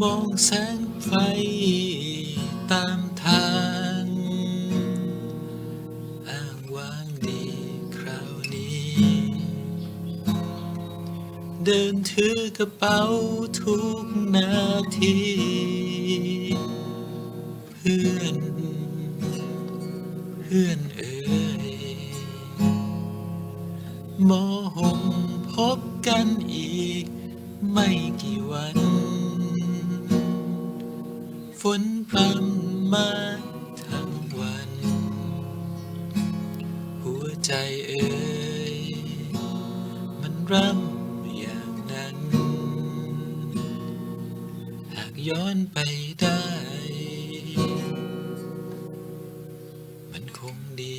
มองแสงไฟตามทางอ้างว้างดีคราวนี้ เดินถือกระเป๋าทุกนาที เพื่อน เพื่อนเอ่ย มอหงพบกันอีก ไม่กี่วัน ฝนพรำมาทั้งวัน หัวใจเอ่ยมันร่ำอย่างนั้น หากย้อนไปได้ มันคงดี